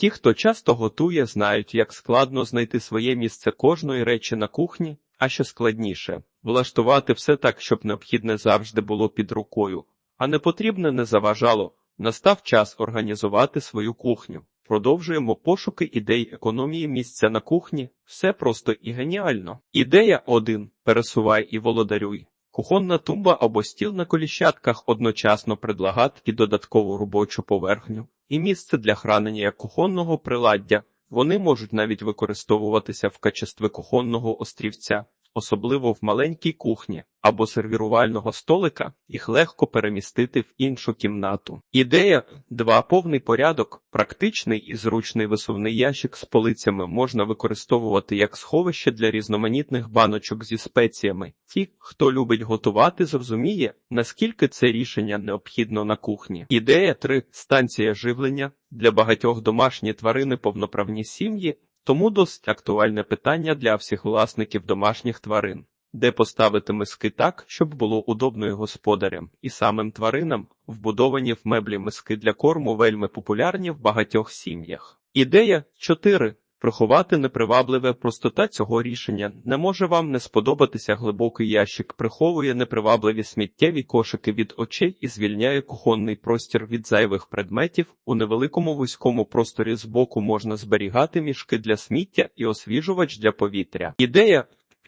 Ті, хто часто готує, знають, як складно знайти своє місце кожної речі на кухні, а ще складніше влаштувати все так, щоб необхідне завжди було під рукою, а непотрібне не заважало. Настав час організувати свою кухню. Продовжуємо пошуки ідей економії місця на кухні. Все просто і геніально. Ідея 1. Пересувай і володарюй. Кухонна тумба або стіл на коліщатках одночасно предлагати додаткову робочу поверхню, і місце для хранення кухонного приладдя. Вони можуть навіть використовуватися в качестві кухонного острівця, особливо в маленькій кухні або сервірувального столика, їх легко перемістити в іншу кімнату. Ідея 2. повний порядок, практичний і зручний висувний ящик з полицями можна використовувати як сховище для різноманітних баночок зі спеціями. Ті, хто любить готувати, зрозуміє, наскільки це рішення необхідно на кухні. Ідея 3. станція живлення для багатьох домашні тварини повноправні сім'ї. Тому досить актуальне питання для всіх власників домашніх тварин, де поставити миски так, щоб було удобно і господарям, і самим тваринам, вбудовані в меблі миски для корму вельми популярні в багатьох сім'ях. Ідея 4. Приховати непривабливе простота цього рішення не може вам не сподобатися глибокий ящик, приховує непривабливі сміттєві кошики від очей і звільняє кухонний простір від зайвих предметів. У невеликому вузькому просторі збоку можна зберігати мішки для сміття і освіжувач для повітря. Ідея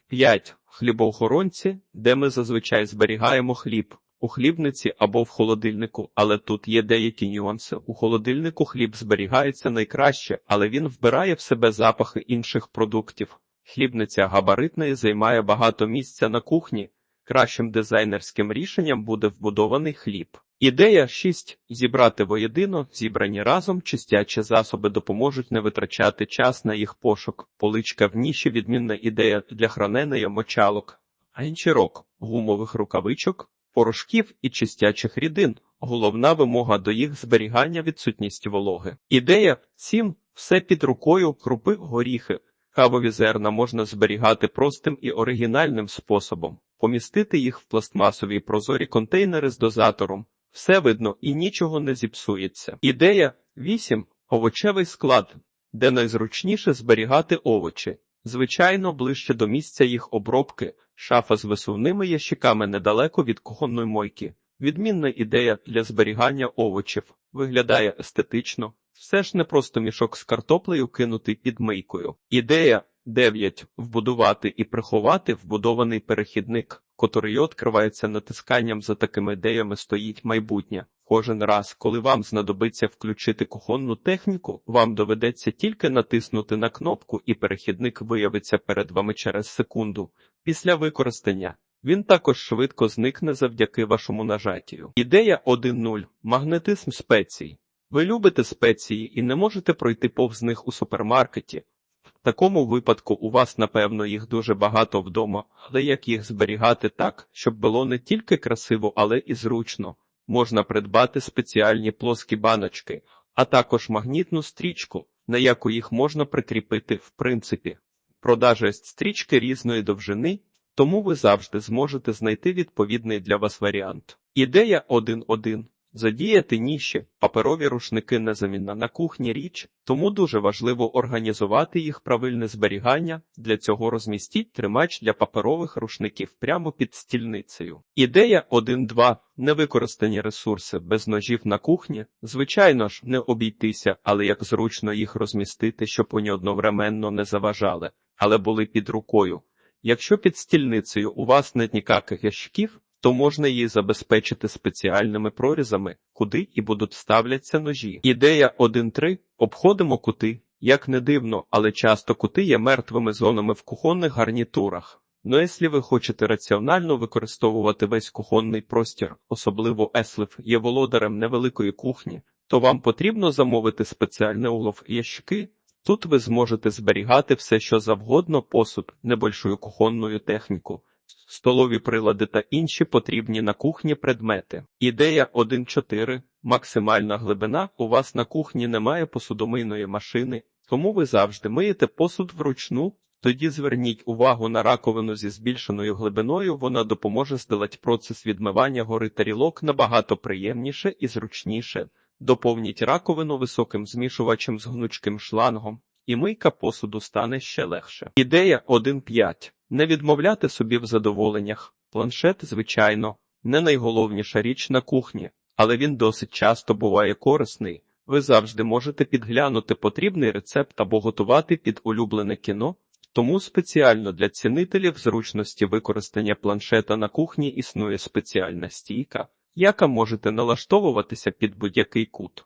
5. Хлібоохоронці, де ми зазвичай зберігаємо хліб. У хлібниці або в холодильнику, але тут є деякі нюанси. У холодильнику хліб зберігається найкраще, але він вбирає в себе запахи інших продуктів. Хлібниця габаритна і займає багато місця на кухні. Кращим дизайнерським рішенням буде вбудований хліб. Ідея 6. зібрати воєдино, зібрані разом чистячі засоби допоможуть не витрачати час на їх пошук. Поличка в ніші відмінна ідея для хранення мочалок, ганчірок, гумових рукавичок порошків і чистячих рідин. Головна вимога до їх зберігання відсутність вологи. Ідея 7. все під рукою, крупи, горіхи. Кавові зерна можна зберігати простим і оригінальним способом, помістити їх в пластмасові прозорі контейнери з дозатором. Все видно і нічого не зіпсується. Ідея 8. овочевий склад, де найзручніше зберігати овочі. Звичайно, ближче до місця їх обробки, шафа з висувними ящиками недалеко від кухонної мойки. Відмінна ідея для зберігання овочів виглядає естетично, все ж не просто мішок з картоплею кинутий під мийкою. Ідея 9. вбудувати і приховати вбудований перехідник, котрий відкривається натисканням за такими ідеями стоїть майбутнє. Кожен раз, коли вам знадобиться включити кухонну техніку, вам доведеться тільки натиснути на кнопку, і перехідник виявиться перед вами через секунду. Після використання він також швидко зникне завдяки вашому нажаттію. Ідея 1.0. магнетизм спецій. Ви любите спеції і не можете пройти повз них у супермаркеті. В такому випадку у вас, напевно, їх дуже багато вдома, але як їх зберігати так, щоб було не тільки красиво, але і зручно можна придбати спеціальні плоскі баночки, а також магнітну стрічку, на яку їх можна прикріпити в принципі. Продажа стрічки різної довжини, тому ви завжди зможете знайти відповідний для вас варіант. Ідея 1.1. Задіяти ніші, паперові рушники незамінна на кухні річ, тому дуже важливо організувати їх правильне зберігання. Для цього розмістіть тримач для паперових рушників прямо під стільницею. Ідея 1.2. невикористані ресурси без ножів на кухні. Звичайно ж, не обійтися, але як зручно їх розмістити, щоб вони одновременно не заважали, але були під рукою. Якщо під стільницею у вас нет ніяких ящиків, то можна її забезпечити спеціальними прорізами, куди і будуть ставляться ножі. Ідея 1.3. обходимо кути. Як не дивно, але часто кути є мертвими зонами в кухонних гарнітурах. Ну, якщо ви хочете раціонально використовувати весь кухонний простір, особливо еслив є володарем невеликої кухні, то вам потрібно замовити спеціальний улов ящики. Тут ви зможете зберігати все, що завгодно, посуд, небольшую кухонну техніку столові прилади та інші потрібні на кухні предмети. Ідея 1.4. Максимальна глибина. У вас на кухні немає посудомийної машини, тому ви завжди миєте посуд вручну. Тоді зверніть увагу на раковину зі збільшеною глибиною, вона допоможе здолати процес відмивання гори тарілок набагато приємніше і зручніше. Доповніть раковину високим змішувачем з гнучким шлангом, і мийка посуду стане ще легше. Ідея 1.5. Не відмовляти собі в задоволеннях. Планшет, звичайно, не найголовніша річ на кухні, але він досить часто буває корисний. Ви завжди можете підглянути потрібний рецепт або готувати під улюблене кіно, тому спеціально для цінителів зручності використання планшета на кухні існує спеціальна стійка, яка можете налаштовуватися під будь-який кут.